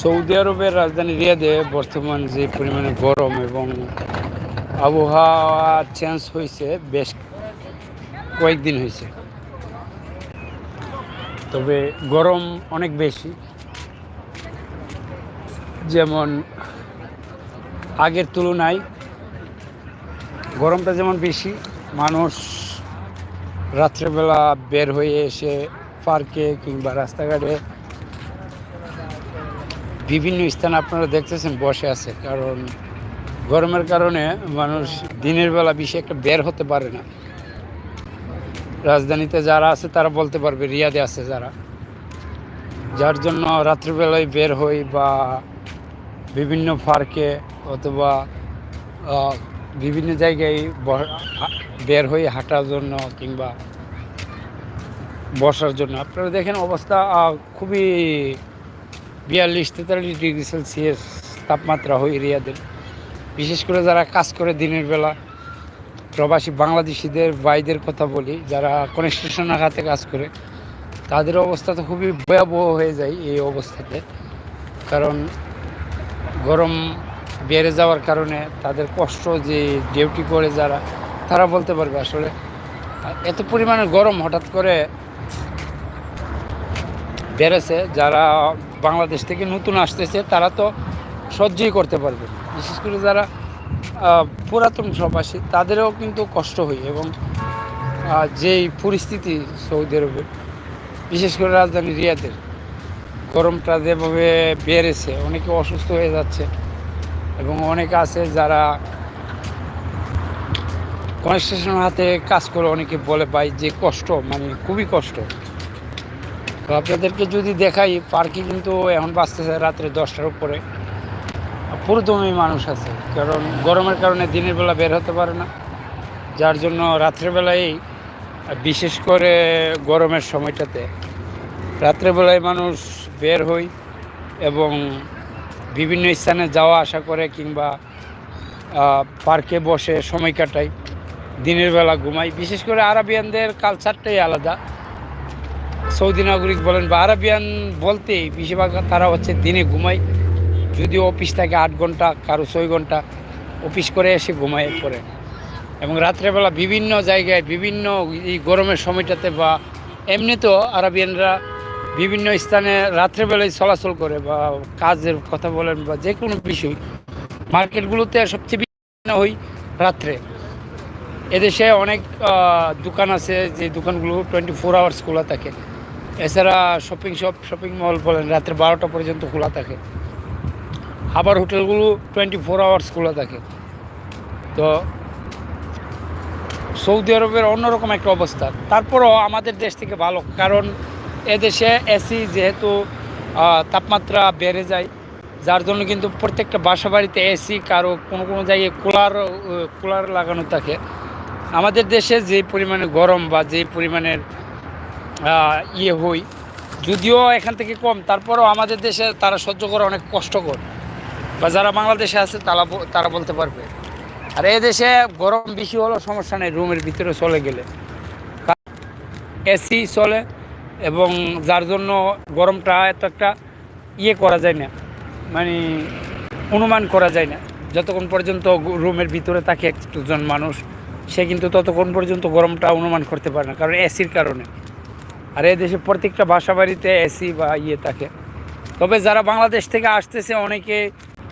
Saudi আরবের রাজধানী রিয়াদে বর্তমান যে পরিমাণে গরম এবং আবহাওয়া চেঞ্জ হয়েছে, বেশ কয়েকদিন হয়েছে। তবে গরম অনেক বেশি। যেমন আগের তুলনায় গরমটা যেমন বেশি, মানুষ রাত্রেবেলা বের হয়ে এসে পার্কে কিংবা রাস্তাঘাটে বিভিন্ন স্থানে আপনারা দেখতেছেন, বসে আছে। কারণ গরমের কারণে মানুষ দিনের বেলা বেশি একটা বের হতে পারে না। রাজধানীতে যারা আছে, তারা বলতে পারবে, রিয়াদে আছে যারা। যার জন্য রাত্রিবেলায় বের হই বা বিভিন্ন পার্কে অথবা বিভিন্ন জায়গায় বের হয়ে হাঁটার জন্য কিংবা বসার জন্য। আপনারা দেখেন অবস্থা খুবই বিয়াল্লিশ, তেতাল্লিশ ডিগ্রি সেলসিয়াস তাপমাত্রা হয় রিয়াদের। বিশেষ করে যারা কাজ করে দিনের বেলা, প্রবাসী বাংলাদেশিদের, ভাইদের কথা বলি, যারা কনস্ট্রাকশনের হাতে কাজ করে, তাদের অবস্থা তো খুবই ভয়াবহ হয়ে যায় এই অবস্থাতে। কারণ গরম বেড়ে যাওয়ার কারণে তাদের কষ্ট যে ডিউটি করে যারা, তারা বলতে পারবে আসলে, এত পরিমাণে গরম হঠাৎ করে বেড়েছে, যারা বাংলাদেশ থেকে নতুন আসতেছে, তারা তো সহ্যই করতে পারবে বিশেষ করে যারা পুরাতন প্রবাসী, তাদেরও কিন্তু কষ্ট হয় এবং যেই পরিস্থিতি সৌদি আরবে বিশেষ করে রাজধানী রিয়াদের, গরমটা যেভাবে বেড়েছে, অনেকে অসুস্থ হয়ে যাচ্ছে এবং অনেকে আছে যারা কনস্ট্রাকশন হাতে কাজ করে, অনেকে বলে পাই যে কষ্ট মানে খুবই কষ্ট। তো আপনাদেরকে যদি দেখাই, পার্কে কিন্তু এখন বাঁচতেছে রাত্রে দশটার উপরে। পুরোদমই মানুষ আছে, কারণ গরমের কারণে দিনের বেলা বের হতে পারে না। যার জন্য রাত্রেবেলায় বিশেষ করে গরমের সময়টাতে রাত্রেবেলায় মানুষ বের হই এবং বিভিন্ন স্থানে যাওয়া আসা করে কিংবা পার্কে বসে সময় কাটাই, দিনের বেলা ঘুমাই। বিশেষ করে আরবিয়ানদের কালচারটাই আলাদা। সৌদি নাগরিক বলেন বা আরাবিয়ান বলতেই বেশিরভাগ তারা হচ্ছে দিনে ঘুমায়। যদিও অফিস থাকে আট ঘণ্টা, কারও ছয় ঘণ্টা। অফিস করে এসে ঘুমায় পড়ে এবং রাত্রেবেলা বিভিন্ন জায়গায় বিভিন্ন এই গরমের সময়টাতে বা এমনিতেও আরাবিয়ানরা বিভিন্ন স্থানে রাত্রেবেলায় চলাচল করে বা কাজের কথা বলেন বা যে কোনো বিষয়। মার্কেটগুলোতে সবচেয়ে বেশি হই রাত্রে। এদেশে অনেক দোকান আছে যে দোকানগুলো টোয়েন্টি ফোর আওয়ার্স খোলা থাকে। এছাড়া শপিং শপ শপিং মল বলেন, রাত্রে বারোটা পর্যন্ত খোলা থাকে। আবার হোটেলগুলো টোয়েন্টি ফোর আওয়ার্স খোলা থাকে। তো সৌদি আরবের অন্যরকম একটা অবস্থা। তারপরও আমাদের দেশ থেকে ভালো, কারণ এদেশে এসি যেহেতু তাপমাত্রা বেড়ে যায়, যার জন্য কিন্তু প্রত্যেকটা বাসা বাড়িতে এসি কারও কোনো কোনো জায়গায় কুলার কুলার লাগানো থাকে। আমাদের দেশে যে পরিমাণে গরম বা যে পরিমাণের ইয়ে হই। যদিও এখান থেকে কম, তারপরেও আমাদের দেশে তারা সহ্য করা অনেক কষ্টকর। বা যারা বাংলাদেশে আছে, তারা তারা বলতে পারবে। আর এই দেশে গরম বেশি হলেও সমস্যা নেই, রুমের ভিতরে চলে গেলে। এসি চলে এবং যার জন্য গরমটা এত একটা ইয়ে করা যায় না মানে অনুমান করা যায় না। যতক্ষণ পর্যন্ত রুমের ভিতরে থাকে একজন মানুষ, সে কিন্তু ততক্ষণ পর্যন্ত গরমটা অনুমান করতে পারে না, কারণ এসির কারণে। আর এই দেশে প্রত্যেকটা বাসা বাড়িতে এসি বা ইয়ে থাকে। তবে যারা বাংলাদেশ থেকে আসতেছে, অনেকে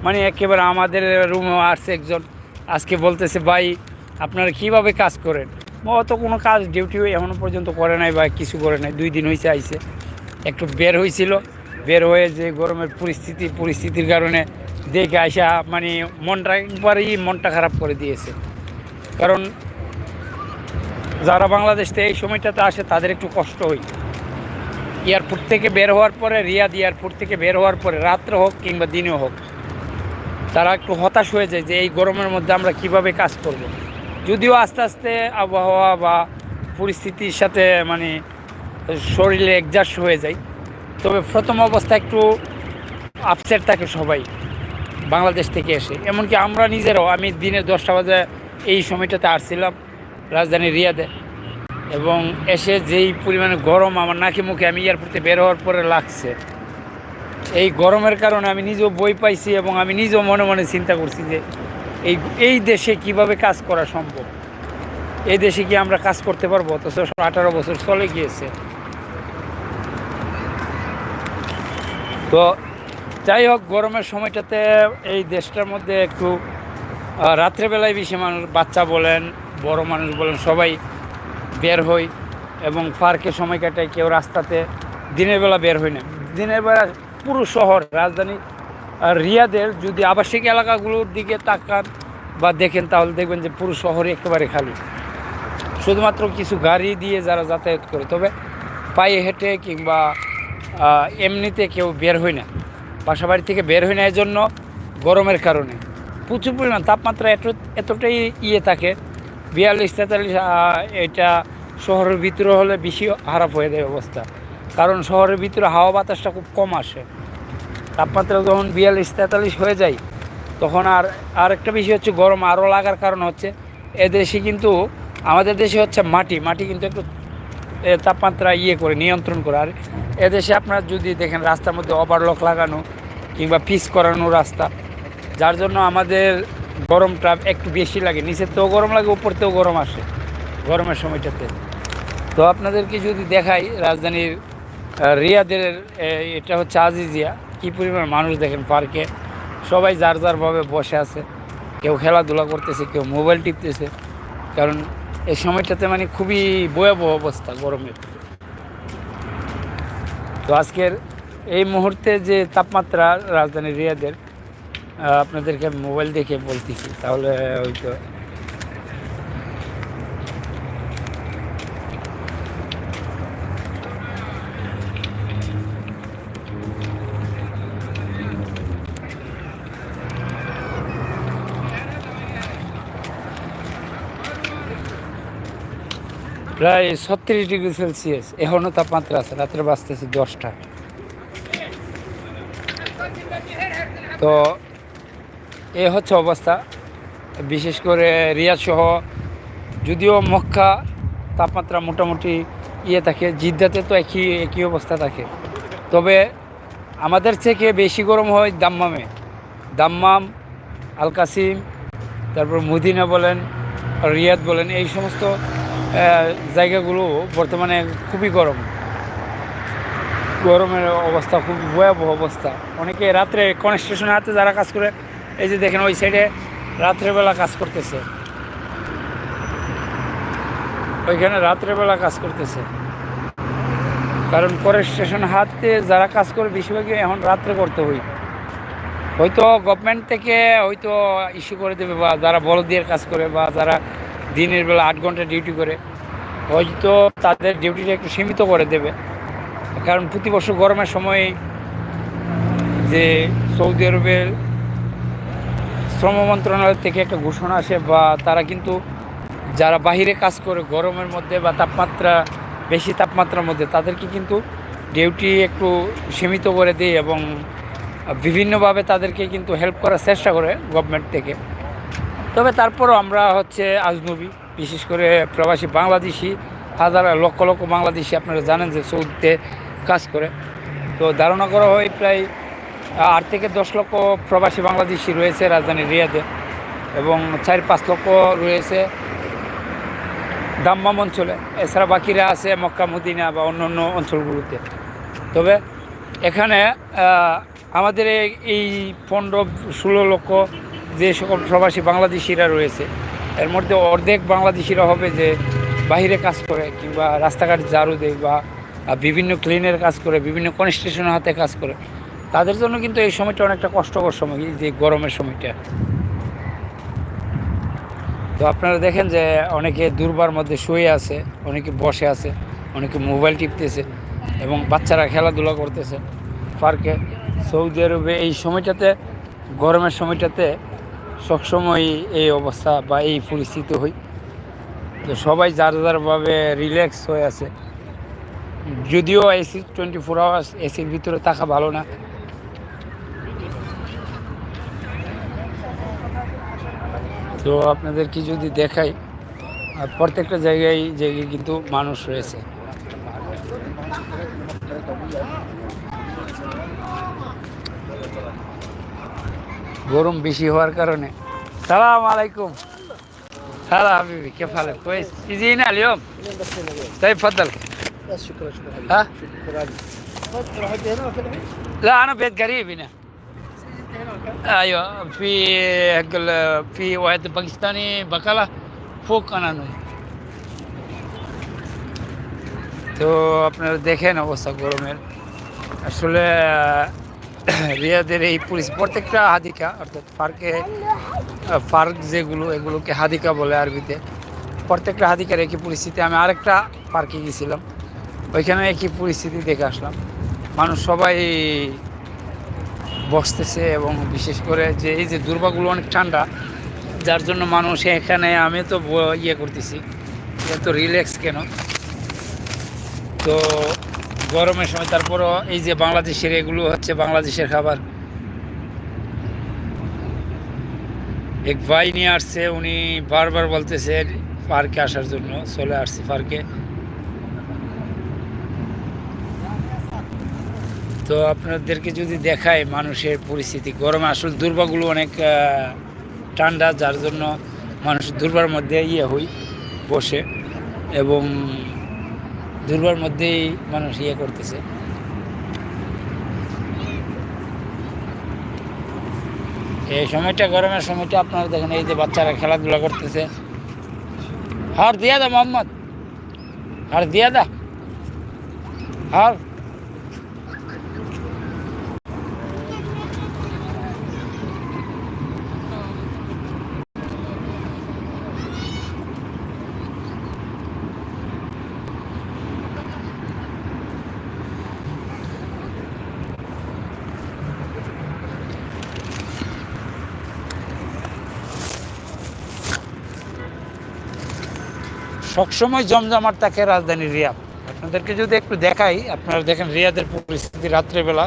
মানে একেবারে আমাদের রুমে আসছে একজন, আজকে বলতেছে, ভাই, আপনারা কীভাবে কাজ করেন? ও তো কোনো কাজ ডিউটি এখনও পর্যন্ত করে নাই বা কিছু করে নাই। দুই দিন হয়েছে আইসে একটু বের হয়েছিল বের হয়ে যে গরমের পরিস্থিতি, পরিস্থিতির কারণে দেখে আসা মানে মনটা একবারেই মনটা খারাপ করে দিয়েছে। কারণ যারা বাংলাদেশ এই সময়টাতে আসে, তাদের একটু কষ্ট হয়। এয়ারপোর্ট থেকে বের হওয়ার পরে, রিয়াদ এয়ারপোর্ট থেকে বের হওয়ার পরে, রাত্রে হোক কিংবা দিনে হোক, তারা একটু হতাশ হয়ে যায় যে এই গরমের মধ্যে আমরা কীভাবে কাজ করব। যদিও আস্তে আস্তে আবহাওয়া বা পরিস্থিতির সাথে মানে শরীরে অ্যাডজাস্ট হয়ে যায়, তবে প্রথম অবস্থা একটু আপসেট থাকে সবাই, বাংলাদেশ থেকে এসে। এমনকি আমরা নিজেরাও, আমি দিনের দশটা বাজে এই সময়টাতে আসছিলাম। রাজধানী রিয়াদে। এবং এসে যেই পরিমাণে গরম আমার নাকি মুখে আমি এয়ারপোর্টে বের হওয়ার পরে লাগছে। এই গরমের কারণে আমি নিজেও বই পাইছি এবং আমি নিজেও মনে মনে চিন্তা করছি যে এই এই দেশে কীভাবে কাজ করা সম্ভব? এই দেশে কি আমরা কাজ করতে পারব? অথচ আঠারো বছর চলে গিয়েছে। তো যাই হোক, গরমের সময়টাতে এই দেশটার মধ্যে একটু রাত্রেবেলায় বেশি মানুষ বাচ্চা বলেন বড় মানুষ বলেন, সবাই বের হই এবং পার্কে সময় কাটায় কেউ রাস্তাতে দিনের বেলা বের হই না। দিনের বেলা পুরো শহর, রাজধানী রিয়াদের যদি আবাসিক এলাকাগুলোর দিকে তাকান বা দেখেন, তাহলে দেখবেন যে পুরো শহরে একেবারে খালি। শুধুমাত্র কিছু গাড়ি দিয়ে যারা যাতায়াত করে, তবে পায়ে হেঁটে কিংবা এমনিতে কেউ বের হয় না। বাসা বাড়ি থেকে বের হয় না এই জন্য গরমের কারণে। প্রচুর পরিমাণ তাপমাত্রা এত, এতটাই ইয়ে থাকে বিয়াল্লিশ, তেতাল্লিশ এটা শহরের ভিতরে হলে বেশি খারাপ হয়ে যায় অবস্থা। কারণ শহরের ভিতরে হাওয়া বাতাসটা খুব কম আসে। তাপমাত্রা যখন বিয়াল্লিশ, তেতাল্লিশ হয়ে যায়, তখন আর, আরেকটা বিষয় হচ্ছে গরম আরও লাগার কারণ হচ্ছে, এদেশে কিন্তু, আমাদের দেশে হচ্ছে মাটি মাটি কিন্তু একটু তাপমাত্রা ইয়ে করে, নিয়ন্ত্রণ করে। আর এদেশে আপনার যদি দেখেন, রাস্তার মধ্যে ওভারলক লাগানো কিংবা পিস করানো রাস্তা, যার জন্য আমাদের গরমটা একটু বেশি লাগে। নিচের তেও গরম লাগে উপরতেও গরম আসে গরমের সময়টাতে। তো আপনাদেরকে যদি দেখাই, রাজধানীর রিয়াদের এটা হচ্ছে আজিজিয়া। কী পরিমাণ মানুষ দেখেন পার্কে। সবাই যার যারভাবে বসে আছে। কেউ খেলাধুলা করতেছে, কেউ মোবাইল টিপতেছে। কারণ এই সময়টাতে মানে খুবই ভয়াবহ অবস্থা গরমের। তো আজকের এই মুহূর্তে যে তাপমাত্রা রাজধানী রিয়াদের আপনাদেরকে মোবাইল দেখে বলতেছি, তাহলে হয়তো প্রায় ছত্রিশ ডিগ্রি সেলসিয়াস। এখনও তাপমাত্রা আছে, রাত্রে বাজতেছে দশটা। তো এ হচ্ছে অবস্থা। বিশেষ করে রিয়াদ সহ, যদিও মক্কা তাপমাত্রা মোটামুটি ইয়ে থাকে, জিদ্দাতে তো একই একই অবস্থা থাকে। তবে আমাদের থেকে বেশি গরম হয় দাম্মামে। দাম্মাম আল কাসিম তারপর মদিনা বলেন, রিয়াদ বলেন, এই সমস্ত জায়গাগুলো বর্তমানে খুবই গরম। গরমের অবস্থা খুব ভয়াবহ অবস্থা। অনেকে রাত্রে কনস্ট্রাকশনের হাতে যারা কাজ করে এই যে দেখেন, ওই সাইডে রাত্রেবেলা কাজ করতেছে। ওইখানে রাত্রেবেলা কাজ করতেছে। কারণ পরে স্টেশন হাতে যারা কাজ করে, বেশিরভাগই এখন রাত্রে করতে হই হয়তো গভর্নমেন্ট থেকে হয়তো ইস্যু করে দেবে, বা যারা বলদিয়ার কাজ করে, বা যারা দিনের বেলা আট ঘণ্টা ডিউটি করে, হয়তো তাদের ডিউটিটা একটু সীমিত করে দেবে। কারণ প্রতি বছর গরমের সময় যে সৌদি আরবের শ্রম মন্ত্রণালয় থেকে একটা ঘোষণা আসে বা তারা কিন্তু যারা বাহিরে কাজ করে গরমের মধ্যে বা তাপমাত্রা, বেশি তাপমাত্রার মধ্যে তাদেরকে কিন্তু ডিউটি একটু সীমিত করে দেয় এবং বিভিন্নভাবে তাদেরকে কিন্তু হেল্প করার চেষ্টা করে গভর্নমেন্ট থেকে। তবে তারপরও আমরা হচ্ছে আজনবী, বিশেষ করে প্রবাসী বাংলাদেশি, হাজার লক্ষ লক্ষ বাংলাদেশি আপনারা জানেন যে সৌদিতে কাজ করে। তো ধারণা করা হয় প্রায় আট থেকে দশ লক্ষ প্রবাসী বাংলাদেশি রয়েছে রাজধানী রিয়াদে এবং চার পাঁচ লক্ষ রয়েছে দাম্মাম অঞ্চলে। এছাড়া বাকিরা আছে মক্কা, মদিনা বা অন্য অন্য অঞ্চলগুলোতে। তবে এখানে আমাদের এই- পনেরো ষোলো লক্ষ যে সকল প্রবাসী বাংলাদেশিরা রয়েছে, এর মধ্যে অর্ধেক বাংলাদেশিরা হবে যে বাইরে কাজ করে কিংবা রাস্তাঘাট ঝাড়ু দেয় বা বিভিন্ন ক্লিনের কাজ করে, বিভিন্ন কনস্ট্রাকশনের হাতে কাজ করে। তাদের জন্য কিন্তু এই সময়টা অনেকটা কষ্টকর সময় যে গরমের সময়টা। তো আপনারা দেখেন যে অনেকে দুর্বার মধ্যে শুয়ে আছে, অনেকে বসে আছে, অনেকে মোবাইল টিপতেছে এবং বাচ্চারা খেলাধুলা করতেছে পার্কে। সৌদি আরবে এই সময়টাতে, গরমের সময়টাতে সবসময় এই অবস্থা বা এই পরিস্থিতি হই তো সবাই যার যারভাবে রিল্যাক্স হয়ে আছে। যদিও এসি টোয়েন্টি ফোর আওয়ার্স এসির ভিতরে থাকা ভালো না। তো আপনাদেরকে যদি দেখাই আর প্রত্যেকটা জায়গায় জায়গায় কিন্তু মানুষ রয়েছে গরম বেশি হওয়ার কারণে সালাম আলাইকুম هلا حبيبي كيف حالك كويس يجينا اليوم بس هنا بس. طيب تفضل بس شكرا شكرا حبيبي ها؟ شكرا خذ روح انت هنا في العيش لا انا بيت قريب هنا انت هنا ايوه في هقول في واحد باكستاني بقالة فوق انا نوي তো আপনারা দেখেন অবস্থা গরমের আসলে আহ, রিয়াদের এই পুলিশ প্রত্যেকটা হাদিকা অর্থাৎ পার্কে পার্ক যেগুলো এগুলোকে হাদিকা বলে আরবিতে প্রত্যেকটা হাদিকার একই পরিস্থিতি আমি আরেকটা পার্কে গেছিলাম ওইখানে একই পরিস্থিতি দেখে আসলাম মানুষ সবাই বসতেছে এবং বিশেষ করে যে এই যে দুর্বাগুলো অনেক ঠান্ডা, যার জন্য মানুষ এখানে আমি তো ইয়ে করতেছি। এত রিল্যাক্স কেন? তো গরমের সময় তারপরও এই যে বাংলাদেশের এগুলো হচ্ছে বাংলাদেশের খাবার। এক ভাই নিয়ে আসছে, উনি বারবার বলতেছে পার্কে আসার জন্য, চলে আসছি পার্কে। তো আপনাদেরকে যদি দেখায় মানুষের পরিস্থিতি, গরমে আসলে দুর্বাগুলো অনেক ঠান্ডা, যার জন্য মানুষ দুর্বার মধ্যে ইয়ে হই, বসে এবং দুর্বার মধ্যেই মানুষ ইয়ে করতেছে। এই সময়টা, গরমের সময়টা আপনারা দেখেন, এই যে বাচ্চারা খেলাধুলা করতেছে। হার দিয়া দা মোহাম্মদ। হার দিয়া দা। হার। সবসময় জমজমাট থাকে রাজধানী রিয়াদ। আপনাদেরকে যদি একটু দেখাই, আপনারা দেখেন রিয়াদের পরিস্থিতি রাত্রেবেলা।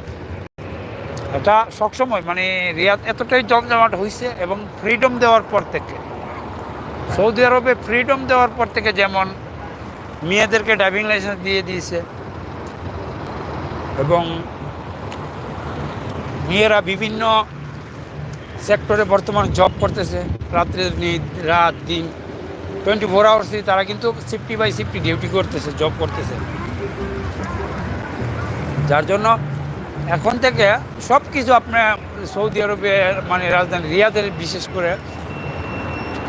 এটা সবসময় মানে রিয়াদ এতটাই জমজমাট হয়েছে এবং ফ্রিডম দেওয়ার পর থেকে। সৌদি আরবে ফ্রিডম দেওয়ার পর থেকে যেমন মেয়েদেরকে ড্রাইভিং লাইসেন্স দিয়ে দিয়েছে, এবং মেয়েরা বিভিন্ন সেক্টরে বর্তমান জব করতেছে। রাত্রে রাত, দিন। টোয়েন্টি ফোর আওয়ার্সই তারা কিন্তু সিফটি বাই সিফটি ডিউটি করতেছে জব করতেছে। যার জন্য এখন থেকে সব কিছু আপনার সৌদি আরবে মানে রাজধানী রিয়াদের বিশেষ করে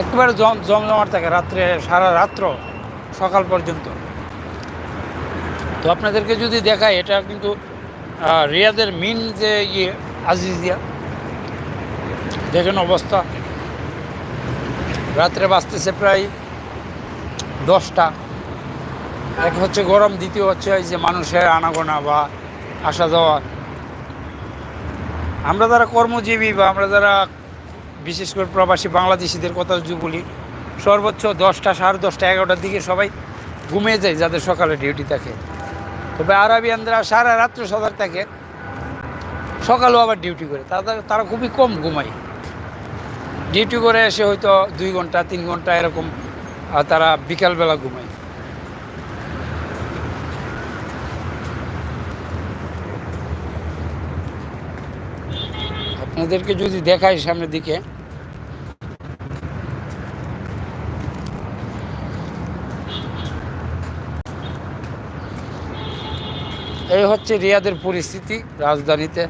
একেবারে জম, জমজমাট থাকে রাত্রে, সারা রাত্র, সকাল পর্যন্ত। তো আপনাদেরকে যদি দেখায় এটা কিন্তু রিয়াদের মিন যে ইয়ে আজিজিয়া দেখেন অবস্থা। রাত্রে বাঁচতেছে প্রায় দশটা। এক হচ্ছে গরম, দ্বিতীয় হচ্ছে এই যে মানুষের আনাগোনা বা আসা যাওয়া। আমরা যারা কর্মজীবী বা আমরা যারা বিশেষ করে প্রবাসী বাংলাদেশিদের কথা যদি বলি, সর্বোচ্চ দশটা, সাড়ে দশটা, এগারোটার দিকে সবাই ঘুমিয়ে যায় যাদের সকালে ডিউটি থাকে। তবে আরবিয়ানরা সারা রাত্র সজাগ থাকে, সকালেও আবার ডিউটি করে। তারা তারা খুবই কম ঘুমায়। ডিউটি করে এসে হয়তো দুই ঘণ্টা, তিন ঘণ্টা এরকম আহ, তারা বিকালবেলা ঘুমায়। আপনাদেরকে যদি দেখাই সামনের দিকে। এই হচ্ছে রিয়াদের পরিস্থিতি রাজধানীতে।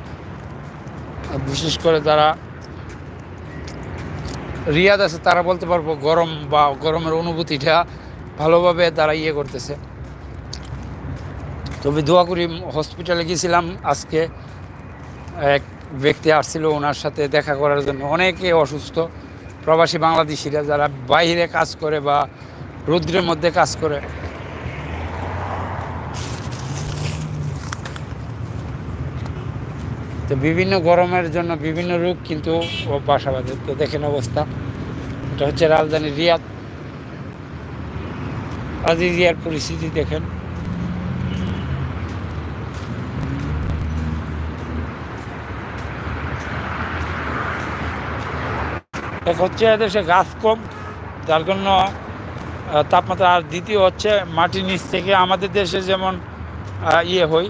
বিশেষ করে যারা রিয়াদ আছে, তারা বলতে পারব গরম বা গরমের অনুভূতিটা ভালোভাবে তারা ইয়ে করতেছে। তবে দোয়া করি হসপিটালে গিয়েছিলাম আজকে। এক ব্যক্তি আসছিল ওনার সাথে দেখা করার জন্য। অনেকে অসুস্থ। প্রবাসী বাংলাদেশিরা যারা বাইরে কাজ করে বা রুদ্রের মধ্যে কাজ করে তো বিভিন্ন গরমের জন্য বিভিন্ন রোগ কিন্তু বাসা বাঁধে। তো দেখেন অবস্থা। এটা হচ্ছে রাজধানী রিয়াদ। আজিজিয়ার পরিস্থিতি দেখেন। এক হচ্ছে এদেশে গাছ কম, যার জন্য তাপমাত্রা আর দ্বিতীয় হচ্ছে মাটির নিচ থেকে আমাদের দেশে যেমন ইয়ে হয়,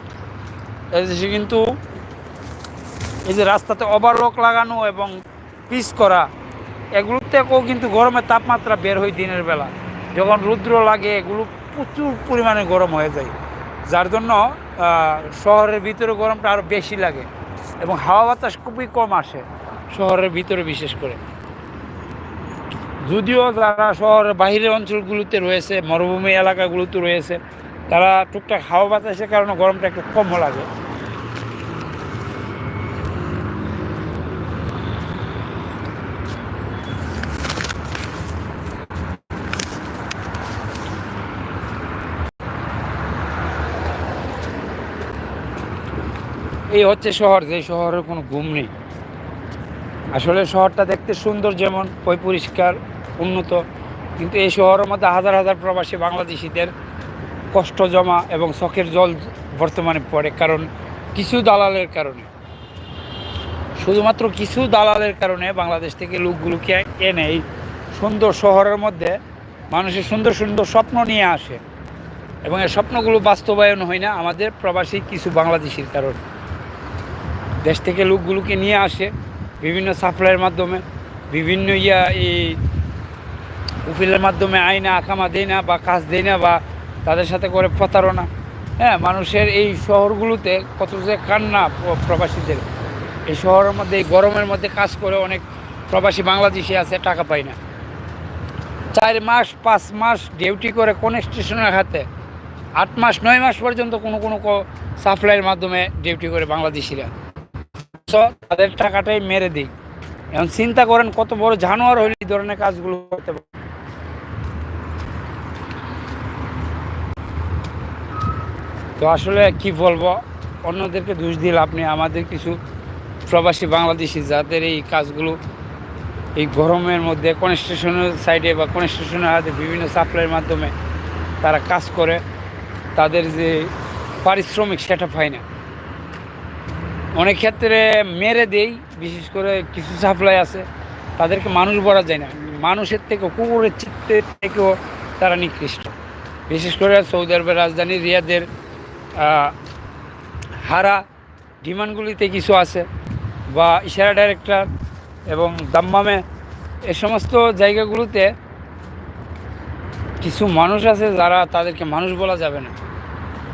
এদেশে কিন্তু এই যে রাস্তাতে ওভারলোক লাগানো এবং পিস করা এগুলোর থেকেও কিন্তু গরমের তাপমাত্রা বের হয় দিনের বেলা। যখন রুদ্র লাগে, এগুলো প্রচুর পরিমাণে গরম হয়ে যায়। যার জন্য শহরের ভিতরে গরমটা আরও বেশি লাগে এবং হাওয়া বাতাস খুবই কম আসে শহরের ভিতরে বিশেষ করে। যদিও যারা শহরের বাহিরের অঞ্চলগুলোতে রয়েছে, মরুভূমি এলাকাগুলোতে রয়েছে, তারা টুকটাক হাওয়া বাতাসের কারণে গরমটা একটু কম লাগে। এই হচ্ছে শহর, যে শহরের কোনো ঘুম নেই। আসলে শহরটা দেখতে সুন্দর যেমন পয় পরিষ্কার, উন্নত। কিন্তু এই শহরের মধ্যে হাজার হাজার প্রবাসী বাংলাদেশিদের কষ্ট জমা এবং চোখের জল বর্তমানে পড়ে কারণ কিছু দালালের কারণে। শুধুমাত্র কিছু দালালের কারণে বাংলাদেশ থেকে লোকগুলোকে এনে এই সুন্দর শহরের মধ্যে মানুষের সুন্দর সুন্দর স্বপ্ন নিয়ে আসে। এবং এই স্বপ্নগুলো বাস্তবায়ন হয় না আমাদের প্রবাসী কিছু বাংলাদেশির কারণে। দেশ থেকে লোকগুলোকে নিয়ে আসে বিভিন্ন সাপ্লাইয়ের মাধ্যমে, বিভিন্ন ইয়া এই উকিলের মাধ্যমে আইনা আকামা দেয় না বা কাজ দেয় না বা তাদের সাথে করে প্রতারণা। হ্যাঁ মানুষের এই শহরগুলোতে কত যে কান্না প্রবাসীদের। এই শহরের মধ্যে, এই গরমের মধ্যে কাজ করে অনেক প্রবাসী বাংলাদেশে আছে, টাকা পায় না। চার মাস, পাঁচ মাস ডিউটি করে কোন স্টেশনের হাতে, আট মাস, নয় মাস পর্যন্ত কোনো কোনো সাপ্লাইয়ের মাধ্যমে ডিউটি করে বাংলাদেশিরা। তাদের টাকাটাই মেরে দিই। এখন চিন্তা করেন, কত বড় জানোয়ার হলে এই ধরনের কাজগুলো করতে পারে তো আসলে কি বলব, অন্যদেরকে দোষ দিলে আপনি আমাদের কিছু প্রবাসী বাংলাদেশি যাদের এই কাজগুলো এই গরমের মধ্যে কনস্ট্রাকশনের সাইডে বা কনস্ট্রাকশনের হাতে বিভিন্ন সাপ্লাইয়ের মাধ্যমে তারা কাজ করে, তাদের যে পারিশ্রমিক সেটা পায় না। অনেক ক্ষেত্রে মেরে দেই, বিশেষ করে কিছু সাপ্লাই আছে, তাদেরকে মানুষ বলা যায় না। মানুষের থেকে, কুকুরের চিত্তের থেকেও তারা নিকৃষ্ট। বিশেষ করে সৌদি আরবের রাজধানী রিয়াদের হারা ডিমান্ডগুলিতে কিছু আছে, বা ইশারা ডাইরেক্টর এবং দাম্মামে, এ সমস্ত জায়গাগুলোতে কিছু মানুষ আছে যারা তাদেরকে মানুষ বলা যাবে না।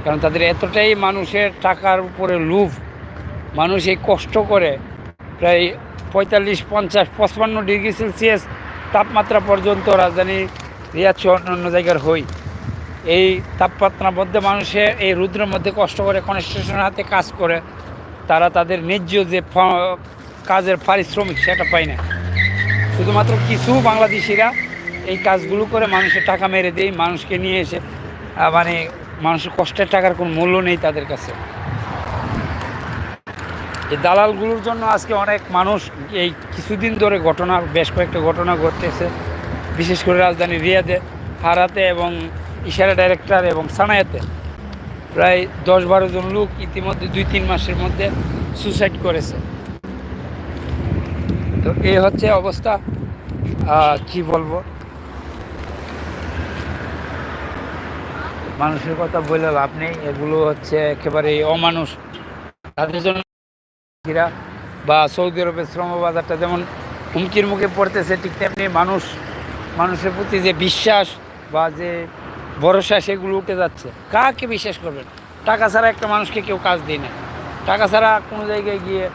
কারণ তাদের এতটাই মানুষের টাকার উপরে লোভ। মানুষ এই কষ্ট করে প্রায় পঁয়তাল্লিশ, পঞ্চাশ, পঁচপান্ন ডিগ্রি সেলসিয়াস তাপমাত্রা পর্যন্ত রাজধানী রিয়াদ সহ অন্যান্য জায়গার হই। এই তাপমাত্রার মধ্যে মানুষের এই রুদ্রের মধ্যে কষ্ট করে কনস্ট্রাকশনের হাতে কাজ করে, তারা তাদের ন্যায্য যে কাজের পারিশ্রমিক সেটা পায় না। শুধুমাত্র কিছু বাংলাদেশিরা এই কাজগুলো করে মানুষের টাকা মেরে দেয়, মানুষকে নিয়ে এসে মানে মানুষের কষ্টের টাকার কোনো মূল্য নেই তাদের কাছে। এই দালালগুলোর জন্য আজকে অনেক মানুষ এই কিছুদিন ধরে ঘটনা, বেশ কয়েকটা ঘটনা ঘটতেছে। বিশেষ করে রাজধানী রিয়াদে, হারাতে এবং ইশারা ডাইরেক্টর এবং সানায়াতে প্রায় দশ বারো জন লোক ইতিমধ্যে দুই তিন মাসের মধ্যে সুসাইড করেছে। তো এই হচ্ছে অবস্থা। কি বলব? মানুষের কথা বলে লাভ নেই। এগুলো হচ্ছে একেবারে অমানুষ। তাদের জন্য এরা বা সৌদি আরবের শ্রম বাজারটা যেমন হুমকির মুখে পড়তেছে, ঠিক তেমনি মানুষ, মানুষের প্রতি যে বিশ্বাস বা যে ভরসা সেগুলো উঠে যাচ্ছে। কাকে বিশ্বাস করবেন? টাকা ছাড়া একটা মানুষকে কেউ কাজ দেয় না। টাকা ছাড়া কোনো জায়গায় গিয়ে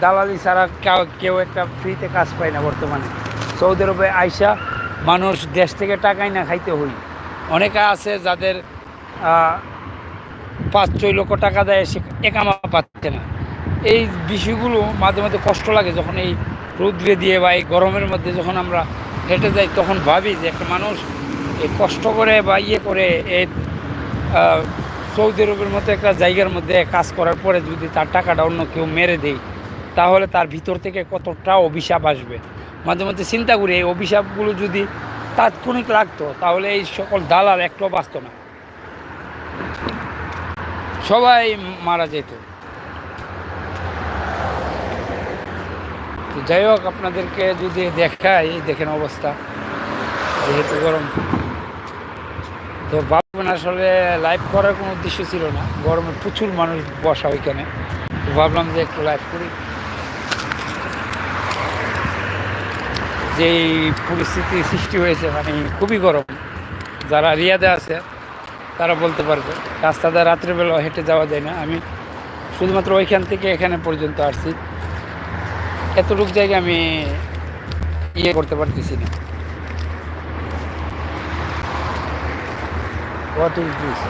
দালালি ছাড়া কেউ- কেউ একটা ফ্রিতে কাজ পায় না বর্তমানে। সৌদি আরবে আইসা মানুষ দেশ থেকে টাকাই না খাইতে হই। অনেকে আছে যাদের পাঁচ ছয় লক্ষ টাকা দেয়, সে একামা পাচ্ছে না। এই বিষয়গুলো মাঝে মাঝে কষ্ট লাগে যখন এই রৌদ্রে দিয়ে বা এই গরমের মধ্যে যখন আমরা হেঁটে যাই, তখন ভাবি যে একটা মানুষ এই কষ্ট করে বা ইয়ে করে এই সৌদি আরবের মতো একটা জায়গার মধ্যে কাজ করার পরে যদি তার টাকাটা অন্য কেউ মেরে দেয়, তাহলে তার ভিতর থেকে কতটা অভিশাপ আসবে? মাঝে মধ্যে চিন্তা করি এই অভিশাপগুলো যদি তাৎক্ষণিক লাগতো, তাহলে এই সকল দালাল একটাও বাঁচত না। সবাই মারা যেত। যাই হোক, আপনাদেরকে যদি দেখাই, দেখেন অবস্থা। যেহেতু গরম। তো ভাববেন আসলে লাইভ করার কোনো উদ্দেশ্য ছিল না। গরমে প্রচুর মানুষ বসা ওইখানে। ভাবলাম যে একটু লাইভ করি। যেই পরিস্থিতি সৃষ্টি হয়েছে মানে খুবই গরম। যারা রিয়াদে আছে, তারা বলতে পারবে রাস্তাতে রাত্রেবেলা হেঁটে যাওয়া যায় না। আমি শুধুমাত্র ওইখান থেকে এখানে পর্যন্ত আসছি। এতটুক জায়গায় আমি ইয়ে করতে পারতেছি না। What is this